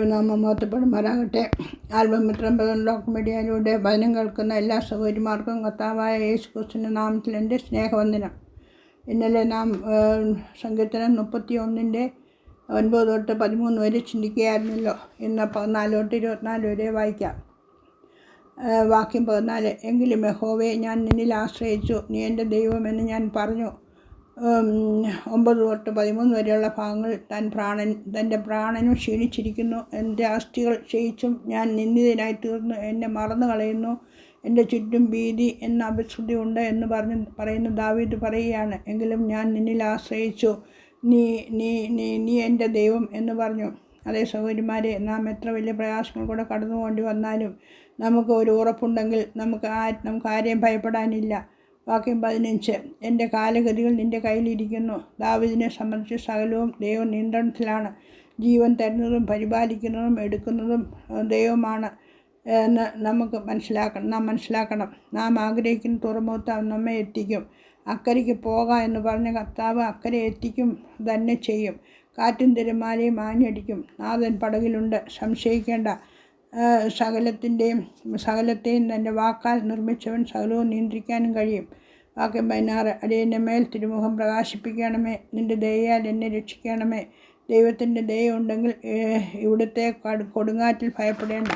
മഹത്വപ്പെടുമാറാകട്ടെ album മിത്രം lock മീഡിയയിലൂടെ വചനം കേൾക്കുന്ന എല്ലാ സഹോദരിമാർക്കും കർത്താവായ യേശു ക്രിസ്തുവിന്റെ നാമത്തിൽ എന്റെ സ്നേഹവന്ദനം. ഇന്നലെ നാം സങ്കീർത്തനം മുപ്പത്തി ഒന്നിന്റെ ഒൻപത് തൊട്ട് പതിമൂന്ന് വരെ ചിന്തിക്കുകയായിരുന്നല്ലോ. ഇന്ന് പതിനാല് തൊട്ട് ഇരുപത്തിനാല് വരെ വായിക്കാം. വാക്യം പതിനാല്. എങ്കിലും യഹോവേ ഞാൻ നിന്നിൽ ആശ്രയിച്ചു. നീ എന്റെ ദൈവമെന്ന് ഞാൻ പറഞ്ഞു. ഒമ്പത് തൊട്ട് പതിമൂന്ന് വരെയുള്ള ഭാഗങ്ങൾ താൻ പ്രാണൻ തന്റെ പ്രാണനും ക്ഷീണിച്ചിരിക്കുന്നു. എന്റെ അസ്ഥികൾ ക്ഷയിച്ചും ഞാൻ നിന്ദിതനായി തീർന്നു. എന്നെ മറന്നു കളയുന്നു. എന്റെ ചുറ്റും ഭീതി എന്ന അപശ്രുതി ഉണ്ട് എന്ന് പറഞ്ഞ് പറയുന്ന ദാവീദ് പറയുകയാണ്. എങ്കിലും ഞാൻ നിന്നിൽ ആശ്രയിച്ചു. നീ നീ നീ നീ എന്റെ ദൈവം എന്ന് പറഞ്ഞു. അതേ സഹോദരിമാരെ നാം എത്ര വലിയ പ്രയാസങ്ങൾ കൂടെ കടന്നു പോകേണ്ടി വന്നാലും നമുക്ക് ഒരു ഉറപ്പുണ്ടെങ്കിൽ നമുക്ക് ആ നമുക്ക് ആരെയും ഭയപ്പെടാനില്ല. വാക്യം പതിനഞ്ച്. എന്റെ കാലഗതികൾ നിന്റെ കയ്യിലിരിക്കുന്നു. ദാവിദിനെ സംബന്ധിച്ച് സകലവും ദൈവം നിയന്ത്രണത്തിലാണ്. ജീവൻ തരുന്നതും പരിപാലിക്കുന്നതും എടുക്കുന്നതും ദൈവമാണ്. എന്ന് നമുക്ക് മനസ്സിലാക്കണം. നാം മനസ്സിലാക്കണം. നാം ആഗ്രഹിക്കുന്ന തുറമുഖത്ത് അവൻ നമ്മെ എത്തിക്കും. അക്കരയ്ക്ക് പോകാം എന്ന് പറഞ്ഞ കർത്താവ് അക്കരെ എത്തിക്കും തന്നെ ചെയ്യും. കാറ്റും തിരമാലയും ആഞ്ഞടിക്കും. നാഥൻ പടകിലുണ്ട്. സംശയിക്കേണ്ട. സകലത്തിന്റെയും സകലത്തെയും തന്റെ വാക്കാൽ നിർമ്മിച്ചവൻ സകലവും നിയന്ത്രിക്കാനും കഴിയും. വാക്യം പതിനാറ് അടിയന്റെ മേൽ തിരുമുഖം പ്രകാശിപ്പിക്കണമേ നിന്റെ ദയയാൽ എന്നെ രക്ഷിക്കണമേ. ദൈവത്തിന്റെ ദയ ഉണ്ടെങ്കിൽ ഇവിടുത്തെ കടു- കൊടുങ്കാറ്റിൽ ഭയപ്പെടേണ്ട.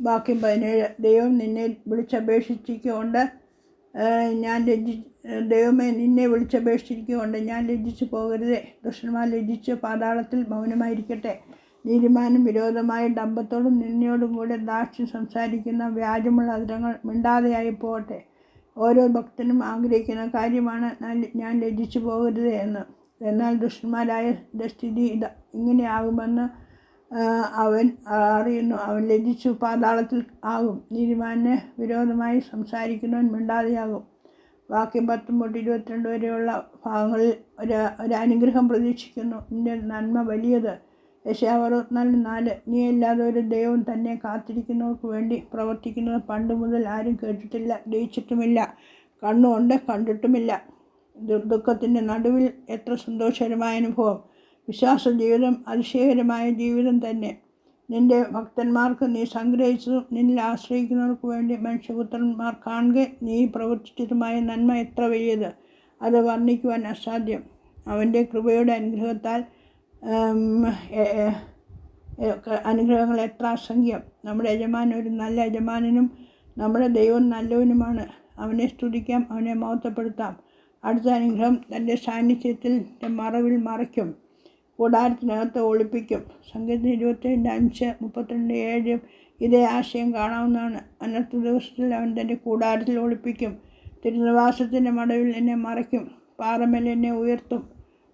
വാക്യം പതിനേഴ് ദൈവം നിന്നെ വിളിച്ചപേക്ഷിച്ചുകൊണ്ട് ഞാൻ ലജ്ജി ദൈവമേ നിന്നെ വിളിച്ചപേക്ഷിച്ചുകൊണ്ട് ഞാൻ ലജ്ജിച്ചു പോകരുതേ. ദുഷ്ടന്മാർ ലജ്ജിച്ച് പാതാളത്തിൽ മൗനമായിരിക്കട്ടെ. നീതിമാനും വിരോധമായ ഡമ്പത്തോടും നിന്നയോടും കൂടെ ദാക്ഷ്യം സംസാരിക്കുന്ന വ്യാജമുള്ള അതിരങ്ങൾ മിണ്ടാതെയായി പോകട്ടെ. ഓരോ ഭക്തനും ആഗ്രഹിക്കുന്ന കാര്യമാണ് ഞാൻ- ലജ്ജിച്ചു പോകരുതേ എന്ന്. എന്നാൽ ദുഷ്ടന്മാരായ സ്ഥിതി ഇത് ഇങ്ങനെയാകുമെന്ന് അവൻ അറിയുന്നു. അവൻ ലജ്ജിച്ചു പാതാളത്തിൽ ആകും. നീതിമാനെ വിരോധമായി സംസാരിക്കുന്നവൻ മിണ്ടാതെയാകും. വാക്യം പത്തൊമ്പത് ഇരുപത്തിരണ്ട് വരെയുള്ള ഭാഗങ്ങളിൽ ഒരു ഒരു അനുഗ്രഹം പ്രതീക്ഷിക്കുന്നു. നിന്റെ നന്മ വലിയത് യശാവ് അറുപത്തിനാലിന് നാല്. നീ അല്ലാതെ ഒരു ദൈവം തന്നെ കാത്തിരിക്കുന്നവർക്ക് വേണ്ടി പ്രവർത്തിക്കുന്നത് പണ്ട് മുതൽ ആരും കേട്ടിട്ടില്ല ഗ്രഹിച്ചിട്ടുമില്ല കണ്ണുകൊണ്ട് കണ്ടിട്ടുമില്ല. ദുർദുഃഖത്തിന്റെ നടുവിൽ എത്ര സന്തോഷകരമായ അനുഭവം. വിശ്വാസ ജീവിതം അതിശയകരമായ ജീവിതം തന്നെ. നിന്റെ ഭക്തന്മാർക്ക് നീ സംഗ്രഹിച്ചതും നിന്നിൽ ആശ്രയിക്കുന്നവർക്ക് വേണ്ടി മനുഷ്യപുത്രന്മാർ കാണുക നീ പ്രവർത്തിച്ചതുമായ നന്മ എത്ര വലിയത്. അത് വർണിക്കുവാൻ അസാധ്യം. അവന്റെ കൃപയുടെ അനുഗ്രഹത്താൽ അനുഗ്രഹങ്ങൾ എത്ര അസംഖ്യം. നമ്മുടെ യജമാനൻ ഒരു നല്ല യജമാനനും നമ്മുടെ ദൈവം നല്ലവനുമാണ്. അവനെ സ്തുതിക്കാം അവനെ മഹത്വപ്പെടുത്താം. അടുത്ത അനുഗ്രഹം തന്റെ സാന്നിധ്യത്തിൽ മറവിൽ മറയ്ക്കും. കൂടാരത്തിനകത്ത് ഒളിപ്പിക്കും. സംഗീതം ഇരുപത്തിരണ്ട് അഞ്ച് മുപ്പത്തിരണ്ട് ഏഴ് ഇതേ ആശയം കാണാവുന്നതാണ്. അന്നത്തെ ദിവസത്തിൽ അവൻ തന്റെ കൂടാരത്തിൽ ഒളിപ്പിക്കും. തിരുനിവാസത്തിന്റെ മടവിൽ എന്നെ മറയ്ക്കും. പാറമേൽ എന്നെ ഉയർത്തും.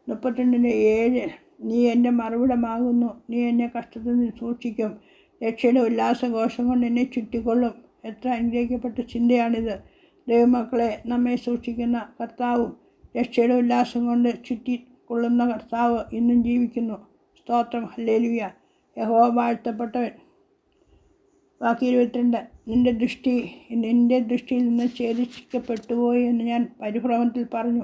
മുപ്പത്തിരണ്ടിന്റെ ഏഴ് നീ എന്റെ മറുവിടമാകുന്നു നീ എന്നെ കഷ്ടത്തിൽ നിന്ന് സൂക്ഷിക്കും. രക്ഷയുടെ ഉല്ലാസഘോഷം കൊണ്ട് എന്നെ ചുറ്റിക്കൊള്ളും. എത്ര അനുഗ്രഹിക്കപ്പെട്ട ചിന്തയാണിത്. ദൈവമക്കളെ നമ്മെ സൂക്ഷിക്കുന്ന കർത്താവും രക്ഷയുടെ ഉല്ലാസം കൊണ്ട് ചുറ്റിക്കൊള്ളുന്ന കർത്താവ് ഇന്നും ജീവിക്കുന്നു. സ്തോത്രം. ഹല്ലേലൂയ. യഹോ വാഴ്ത്തപ്പെട്ടവൻ. ബാക്കി ഇരുപത്തിരണ്ട്. നിന്റെ ദൃഷ്ടി നിന്റെ ദൃഷ്ടിയിൽ നിന്ന് ഛേദിക്കപ്പെട്ടുപോയി എന്ന് ഞാൻ പരിഭ്രമത്തിൽ പറഞ്ഞു.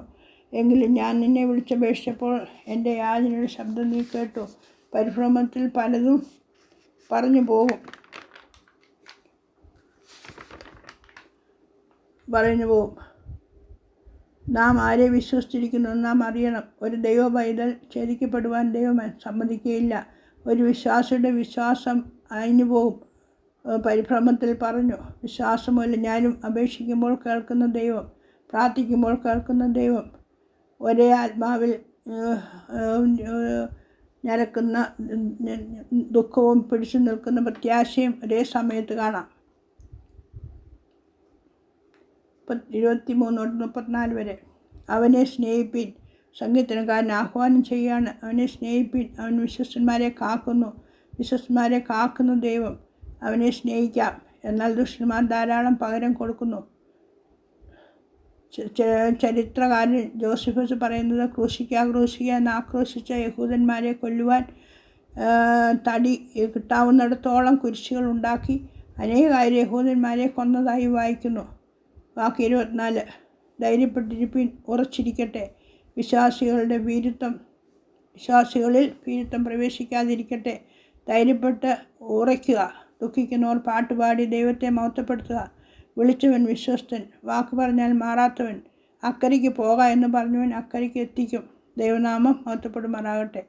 എങ്കിലും ഞാൻ നിന്നെ വിളിച്ചപേക്ഷിച്ചപ്പോൾ എന്റെ യാചനയുടെ ശബ്ദം നീ കേട്ടു. പരിഭ്രമത്തിൽ പലതും പറഞ്ഞു പോകും. പറഞ്ഞു പോകും. നാം ആരെ വിശ്വസിച്ചിരിക്കുന്നു നാം അറിയണം. ഒരു ദൈവ പൈതൽ ഛേദിക്കപ്പെടുവാൻ ദൈവം സമ്മതിക്കുകയില്ല. ഒരു വിശ്വാസിയുടെ വിശ്വാസം അയഞ്ഞു പോകും. പരിഭ്രമത്തിൽ പറഞ്ഞു. വിശ്വാസമല്ല ഞാനും അപേക്ഷിക്കുമ്പോൾ കേൾക്കുന്ന ദൈവം പ്രാർത്ഥിക്കുമ്പോൾ കേൾക്കുന്ന ദൈവം. ഒരേ ആത്മാവിൽ ഞരക്കുന്ന ദുഃഖവും പിടിച്ചു നിൽക്കുന്ന പ്രത്യാശയും ഒരേ സമയത്ത് കാണാം. ഇരുപത്തി മൂന്ന് തൊട്ട് മുപ്പത്തിനാല് വരെ. അവനെ സ്നേഹിപ്പിൻ. സംഗീതനക്കാരൻ ആഹ്വാനം ചെയ്യാണ് അവനെ സ്നേഹിപ്പിൻ. അവൻ വിശ്വസ്തന്മാരെ കാക്കുന്നു. വിശ്വസ്തന്മാരെ കാക്കുന്ന ദൈവം. അവനെ സ്നേഹിക്കാം. എന്നാൽ ദുഷ്ടന്മാർ ധാരാളം പകരം കൊടുക്കുന്നു. ചരിത്രകാരൻ ജോസഫസ് പറയുന്നത് ക്രൂശിക്കുക ക്രൂശിക്കുക എന്ന് ആക്രോശിച്ച യഹൂദന്മാരെ കൊല്ലുവാൻ തടി കിട്ടാവുന്നിടത്തോളം കുരിശുകൾ ഉണ്ടാക്കി അനേകായിരം യഹൂദന്മാരെ കൊന്നതായി വായിക്കുന്നു. വാക്ക് ഇരുപത്തിനാല്. ധൈര്യപ്പെട്ടിരിപ്പിൻ ഉറച്ചിരിക്കട്ടെ. വിശ്വാസികളുടെ വീരുത്വം വിശ്വാസികളിൽ വീരുത്വം പ്രവേശിക്കാതിരിക്കട്ടെ. ധൈര്യപ്പെട്ട് ഉറയ്ക്കുക. ദുഃഖിക്കുന്നവർ പാട്ടുപാടി ദൈവത്തെ മഹത്വപ്പെടുത്തുക. വിളിച്ചവൻ വിശ്വസ്തൻ. വാക്ക് പറഞ്ഞാൽ മാറാത്തവൻ. അക്കരയ്ക്ക് പോക എന്ന് പറഞ്ഞവൻ അക്കരയ്ക്ക് എത്തിക്കും. ദൈവനാമം മഹത്വപ്പെടുമാറാകട്ടെ.